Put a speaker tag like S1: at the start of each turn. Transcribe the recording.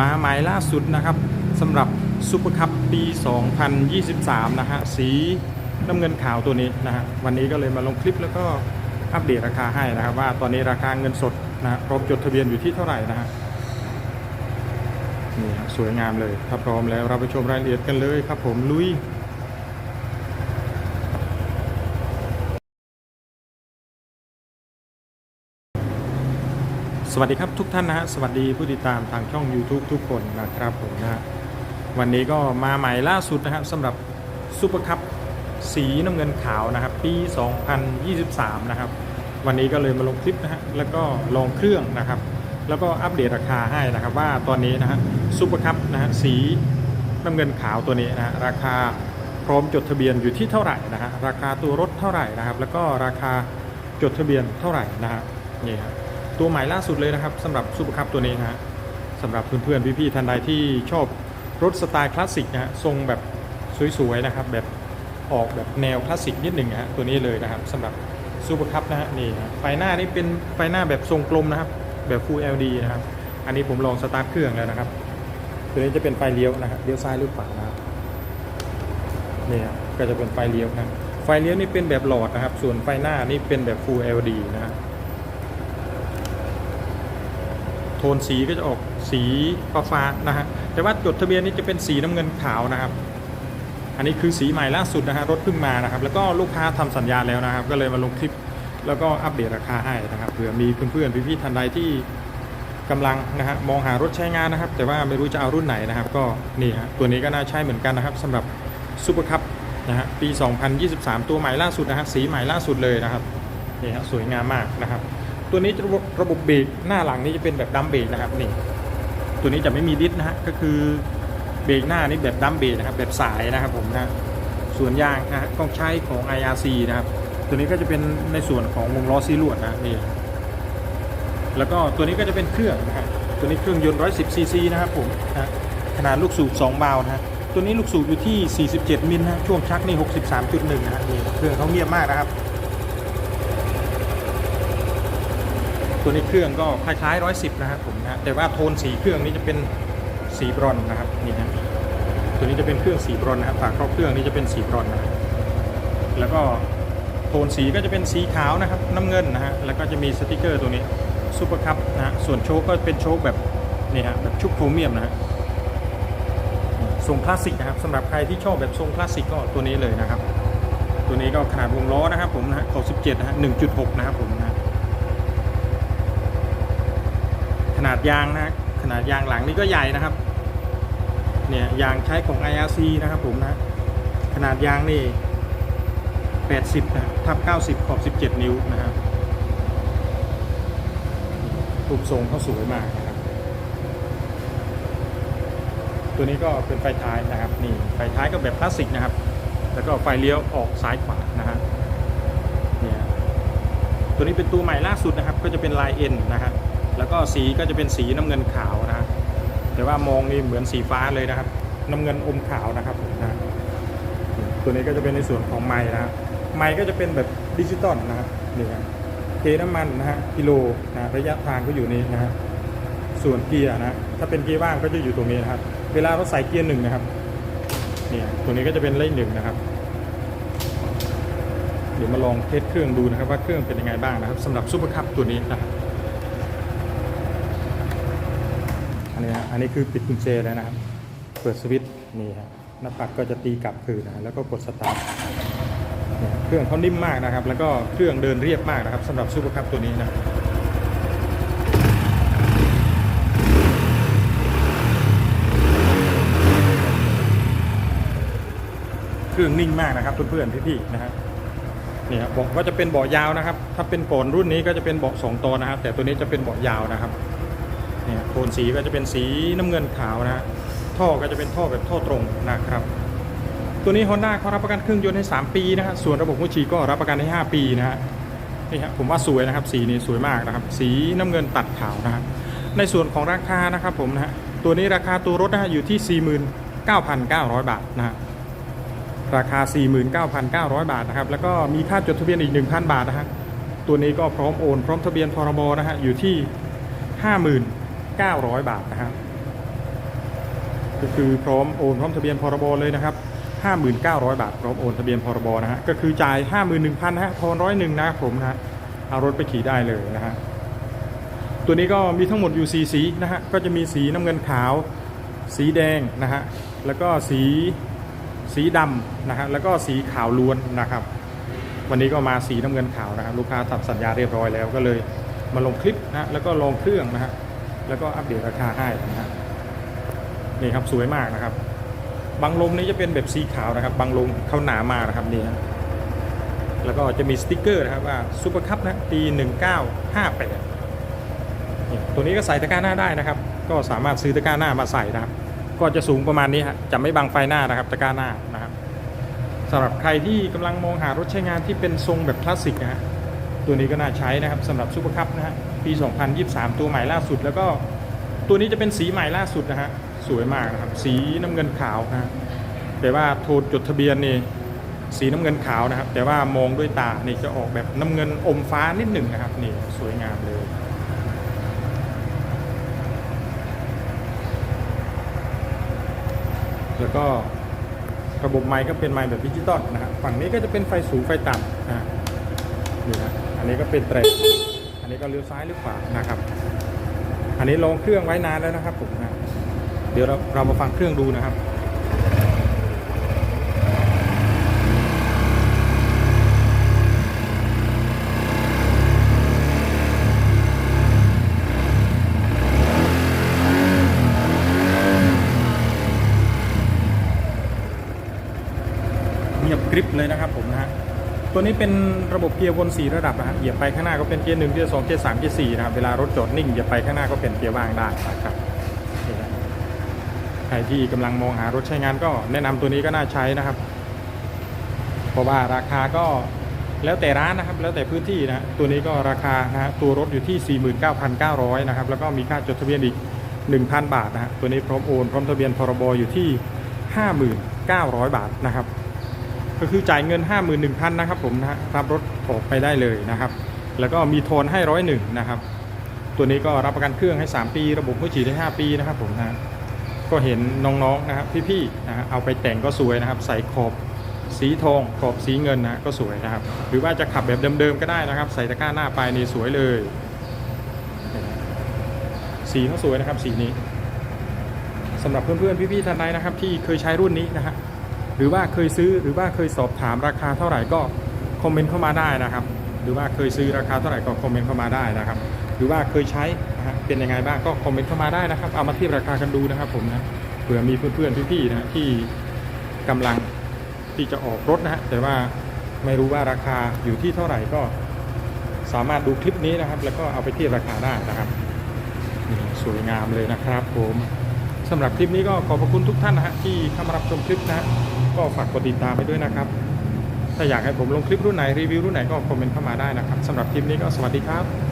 S1: มาหมายล่าสุดนะครับสำหรับซูเปอร์คัพปี 2023 นะฮะสีน้ำเงินขาวตัวนี้นะฮะวันนี้ก็เลยมาลงคลิปแล้วก็อัปเดตราคาให้นะครับ ว่าตอนนี้ราคาเงินสดนะพร้อมจดทะเบียนอยู่ที่เท่าไหร่นะฮะนี่สวยงามเลยถ้าพร้อมแล้วเราไปชมรายละเอียดกันเลยครับผมลุย สวัสดีครับทุกท่านนะฮะสวัสดีผู้ติดตามทางช่อง YouTube ทุกคนนะครับผมนะฮะวันนี้ก็มาใหม่ล่าสุดนะฮะสำหรับซูเปอร์คัพสีน้ำเงินขาวนะครับ ปี 2023 นะครับ วันนี้ก็เลยมาลงคลิปนะฮะแล้วก็ลองเครื่องนะครับ แล้วก็อัปเดตราคาให้นะครับว่าตอนนี้นะฮะซูเปอร์คัพนะฮะสีน้ำเงินขาวตัวนี้นะฮะราคาพร้อมจดทะเบียนอยู่ที่เท่าไหร่นะฮะราคาตัวรถเท่าไหร่นะครับ แล้วก็ราคาจดทะเบียนเท่าไหร่นะฮะนี่ครับ ตัวใหม่ล่าสุดเลยนะครับสำหรับซูเปอร์คัพตัวนี้นะฮะสำหรับเพื่อนๆพี่ๆท่านใดที่ชอบรถสไตล์คลาสสิกนะฮะทรงแบบสวยๆนะครับแบบออกแบบแนวคลาสสิกนิดหนึ่งนะฮะตัวนี้เลยนะครับสำหรับซูเปอร์คัพนะฮะนี่ฮะไฟหน้านี่เป็นไฟหน้าแบบทรงกลมนะครับแบบ Full LED นะครับอันนี้ผมลองสตาร์ทเครื่องแล้วนะครับ ตัวนี้จะเป็นไฟเลี้ยวนะครับเลี้ยวซ้ายหรือขวานะครับนี่ครับก็จะเป็นไฟเลี้ยวนะไฟเลี้ยวนี่เป็นแบบหลอดนะครับ ส่วนไฟหน้านี่เป็นแบบ Full LED นะครับ โทนสีก็จะออกสีฟ้าฟ้าๆนะฮะแต่ว่าจดทะเบียนนี่จะเป็นสีน้ำเงินขาวนะครับ อันนี้คือสีใหม่ล่าสุดนะฮะรถเพิ่งมานะครับ แล้วก็ลูกค้าทำสัญญาแล้วนะครับ ก็เลยมาลงคลิปแล้วก็อัปเดตราคาให้นะครับเผื่อมีเพื่อนๆพี่ๆท่านใดที่กำลังนะฮะมองหารถใช้งานนะครับ แต่ว่าไม่รู้จะเอารุ่นไหนนะครับ ก็นี่ฮะตัวนี้ก็น่าใช้เหมือนกันนะครับสำหรับซูเปอร์คัพนะฮะปี 2023 ตัวใหม่ล่าสุดนะฮะสีใหม่ล่าสุดเลยนะครับนี่ฮะสวยงามมากนะครับ ตัวนี้ระบบระบบเบรกหน้าหลังนี่จะเป็นแบบดัมเบรกนะครับนี่ตัวนี้จะไม่มีดิสนะฮะก็คือเบรกหน้านี่แบบดัมเบรกนะครับแบบสายนะครับผมนะส่วนยางนะฮะต้องใช้ของ IRC นะครับ ตัวนี้ก็จะเป็นในส่วนของวงล้อซีลวดนะนี่แล้วก็ตัวนี้ก็จะเป็นเครื่องนะครับตัวนี้เครื่องยนต์110ซีซีนะครับผมนะขนาดลูกสูบ2บาล์วนะฮะตัวนี้ลูกสูบอยู่ที่ 47 มิลนะช่วงชักนี่ 63.1นะฮะนี่เครื่องเขาเงียบมากนะครับ ตัวนี้เครื่องก็คล้ายๆร้อยสิบนะครับผมนะแต่ว่าโทนสีเครื่องนี้จะเป็นสีบรอนนะครับนี่นะตัวนี้จะเป็นเครื่องสีบรอนนะครับฝาครอบเครื่องนี้จะเป็นสีบรอนนะแล้วก็โทนสีก็จะเป็นสีขาวนะครับน้ำเงินนะฮะแล้วก็จะมีสติกเกอร์ตัวนี้ซูเปอร์คัพนะฮะส่วนโชคก็เป็นโชคแบบนี่ฮะแบบชุบโครเมียมนะฮะทรงคลาสสิกนะครับสำหรับใครที่ชอบแบบทรงคลาสสิกก็ตัวนี้เลยนะครับ ตัวนี้ก็ขนาดวงล้อนะครับผมนะฮะขอบ17นะฮะ1.6 นะครับผม นะขนาดยางนะขนาดยางหลังนี่ก็ใหญ่นะครับ เนี่ยยางใช้ของ IRC นะครับผมนะ ขนาดยางนี่ 80นะทับ90 ขอบ 17 นิ้วนะครับรูปทรงเขาสวยมากนะครับ ตัวนี้ก็เป็นไฟท้ายนะครับนี่ไฟท้ายก็แบบคลาสสิกนะครับ แล้วก็ไฟเลี้ยวออกซ้ายขวานะฮะเนี่ยตัวนี้เป็นตัวใหม่ล่าสุดนะครับ ก็จะเป็นลาย N นะครับ แล้วก็สีก็จะเป็นสีน้ำเงินขาวนะ แต่ว่ามองนี่เหมือนสีฟ้าเลยนะครับ น้ำเงินอมขาวนะครับผมนะตัวนี้ก็จะเป็นในส่วนของไม้นะครับไม้ก็จะเป็นแบบดิจิตอลนะครับนี่ครับเทน้ำมันนะฮะกิโลนะระยะทางก็อยู่นี้นะฮะส่วนเกียร์นะถ้าเป็นเกียร์ว่างก็จะอยู่ตรงนี้นะครับ เวลาเราใส่เกียร์หนึ่งนะครับเนี่ยตัวนี้ก็จะเป็นเลขหนึ่งนะครับ เดี๋ยวมาลองเทสเครื่องดูนะครับ ว่าเครื่องเป็นยังไงบ้างนะครับสำหรับซูเปอร์คัพตัวนี้นะครับ อันนี้ฮะอันนี้คือปิดกุญแจแล้วนะครับ เปิดสวิตช์นี่ฮะหน้าปัดก็จะตีกลับคืนนะแล้วก็กดสตาร์ทเครื่องเขานิ่มมากนะครับ แล้วก็เครื่องเดินเรียบมากนะครับสำหรับซูเปอร์คัพตัวนี้นะเครื่องนิ่งมากนะครับเพื่อนๆพี่ๆนะครับเนี่ยเบอกว่าจะเป็นเบาะยาวนะครับ ถ้าเป็นก่อนรุ่นนี้ก็จะเป็นเบาะสองตอนนะครับ แต่ตัวนี้จะเป็นเบาะยาวนะครับ เนี่ยโทนสีก็จะเป็นสีน้ำเงินขาวนะฮะท่อก็จะเป็นท่อแบบท่อตรงนะครับ ตัวนี้ Honda เขารับประกันเครื่องยนต์ให้ 3 ปีนะฮะส่วนระบบหัวฉีดก็รับประกันให้ 5 ปีนะฮะนี่ฮะผมว่าสวยนะครับสีนี้สวยมากนะครับ สีน้ำเงินตัดขาวนะฮะในส่วนของราคานะครับผมนะฮะตัวนี้ราคาตัวรถนะฮะอยู่ที่ 49,900 บาทนะฮะราคา 49,900 บาทนะครับ แล้วก็มีค่าจดทะเบียนอีก 1,000 บาทนะฮะตัวนี้ก็พร้อมโอน พร้อมทะเบียนพรบนะฮะอยู่ที่ 900 บาทนะครับก็คือพร้อมโอนพร้อมทะเบียนพรบเลยนะครับ 5,900 บาทพร้อมโอนทะเบียนพรบนะฮะก็คือจ่าย 51,000นะฮะทอนร้อยหนึ่งนะครับผมนะฮะเอารถไปขี่ได้เลยนะฮะตัวนี้ก็มีทั้งหมดอยู่4สีนะฮะก็จะมีสีน้ำเงินขาว สีแดงนะฮะแล้วก็สีสีดำนะฮะแล้วก็สีขาวล้วนนะครับ วันนี้ก็มาสีน้ำเงินขาวนะครับลูกค้าตัดสัญญาเรียบร้อยแล้วก็เลยมาลงคลิปนะฮะแล้วก็ลงเครื่องนะฮะ แล้วก็อัปเดตราคาให้นะฮะนี่ครับสวยมากนะครับบางลมนี้จะเป็นแบบสีขาวนะครับบางลมเขาหนามานะครับนี่ฮะแล้วก็จะมีสติกเกอร์นะครับว่าซูเปอร์คัพนะปี1958ตัวนี้ก็ใส่ตะกร้าหน้าได้นะครับ ก็สามารถซื้อตะกร้าหน้ามาใส่นะครับ ก็จะสูงประมาณนี้ฮะจะไม่บังไฟหน้านะครับตะกร้าหน้านะครับสำหรับใครที่กำลังมองหารถใช้งานที่เป็นทรงแบบคลาสสิกนะฮะตัวนี้ก็น่าใช้นะครับสำหรับซูเปอร์คัพนะฮะ ปี 2023 ตัวใหม่ล่าสุด แล้วก็ตัวนี้จะเป็นสีใหม่ล่าสุดนะฮะสวยมากนะครับ สีน้ำเงินขาวนะแต่ว่าโทนจดทะเบียนนี่สีน้ำเงินขาวนะครับ แต่ว่ามองด้วยตานี่จะออกแบบน้ำเงินอมฟ้านิดหนึ่งนะครับนี่สวยงามเลยแล้วก็ระบบไมค์ก็เป็นไมค์แบบดิจิตอลนะครับฝั่งนี้ก็จะเป็นไฟสูงไฟต่ำนะนี่นะอันนี้ก็เป็นเตร นี้ก็เลี้ยวซ้ายหรือขวานะครับ อันนี้ลงเครื่องไว้นานแล้วนะครับผมนะเดี๋ยวเราเรามาฟังเครื่องดูนะครับเงียบกริบเลยนะครับ ตัวนี้เป็นระบบเกียร์วนสีระดับนะฮะเหยียบไปข้างหน้าก็เป็นเกียร์หนึ่งเกียร์สองเกียร์สามเกียร์สี่นะครับเวลารถจอดนิ่งเหยียบไปข้างหน้าก็เป็นเกียร์ว่างได้นะครับใครที่กำลังมองหารถใช้งานก็แนะนำตัวนี้ก็น่าใช้นะครับ เพราะว่าราคาก็แล้วแต่ร้านนะครับ แล้วแต่พื้นที่นะตัวนี้ก็ราคานะตัวรถอยู่ที่ 49,900นะครับแล้วก็มีค่าจดทะเบียนอีก 1,000 บาทนะฮะตัวนี้พร้อมโอนพร้อมทะเบียนพรบอยู่ที่ 59,000บาทนะครับ ก็คือจ่ายเงิน 51,000นะครับผมนะรับรถออกไปได้เลยนะครับ แล้วก็มีโทนให้ร้อยหนึ่งนะครับ ตัวนี้ก็รับประกันเครื่องให้ 3 ปี ระบบมือฉีดให้5 ปีนะครับผมนะก็เห็นน้องๆนะครับพี่ๆนะเอาไปแต่งก็สวยนะครับ ใส่ขอบสีทองขอบสีเงินนะก็สวยนะครับ หรือว่าจะขับแบบเดิมๆก็ได้นะครับ ใส่ตะกร้าหน้าไปนี่สวยเลย สีเขาสวยนะครับสีนี้สำหรับเพื่อนๆพี่ๆท่านใดนะครับ ที่เคยใช้รุ่นนี้นะฮะห รือว่าเคยซื้อหรือว่าเคยสอบถามราคาเท่าไหร่ก็คอมเมนต์เข้ามาได้นะครับ หรือว่าเคยซื้อราคาเท่าไหร่ก็คอมเมนต์เข้ามาได้นะครับ หรือว่าเคยใช้นะฮะเป็นยังไงบ้างก็คอมเมนต์เข้ามาได้นะครับ เอามาเทียบราคากันดูนะครับผมนะเผื่อมีเพื่อนๆพี่ๆนะที่กำลังที่จะออกรถนะฮะแต่ว่าไม่รู้ว่าราคาอยู่ที่เท่าไหร่ก็สามารถดูคลิปนี้นะครับ แล้วก็เอาไปเทียบราคาได้นะครับสวยงามเลยนะครับผม สำหรับคลิปนี้ก็ขอบพระคุณทุกท่านนะฮะที่เข้ามารับชมคลิปนะฮะก็ฝากกดติดตามไปด้วยนะครับ ถ้าอยากให้ผมลงคลิปรุ่นไหนรีวิวรุ่นไหนก็คอมเมนต์เข้ามาได้นะครับสำหรับคลิปนี้ก็สวัสดีครับ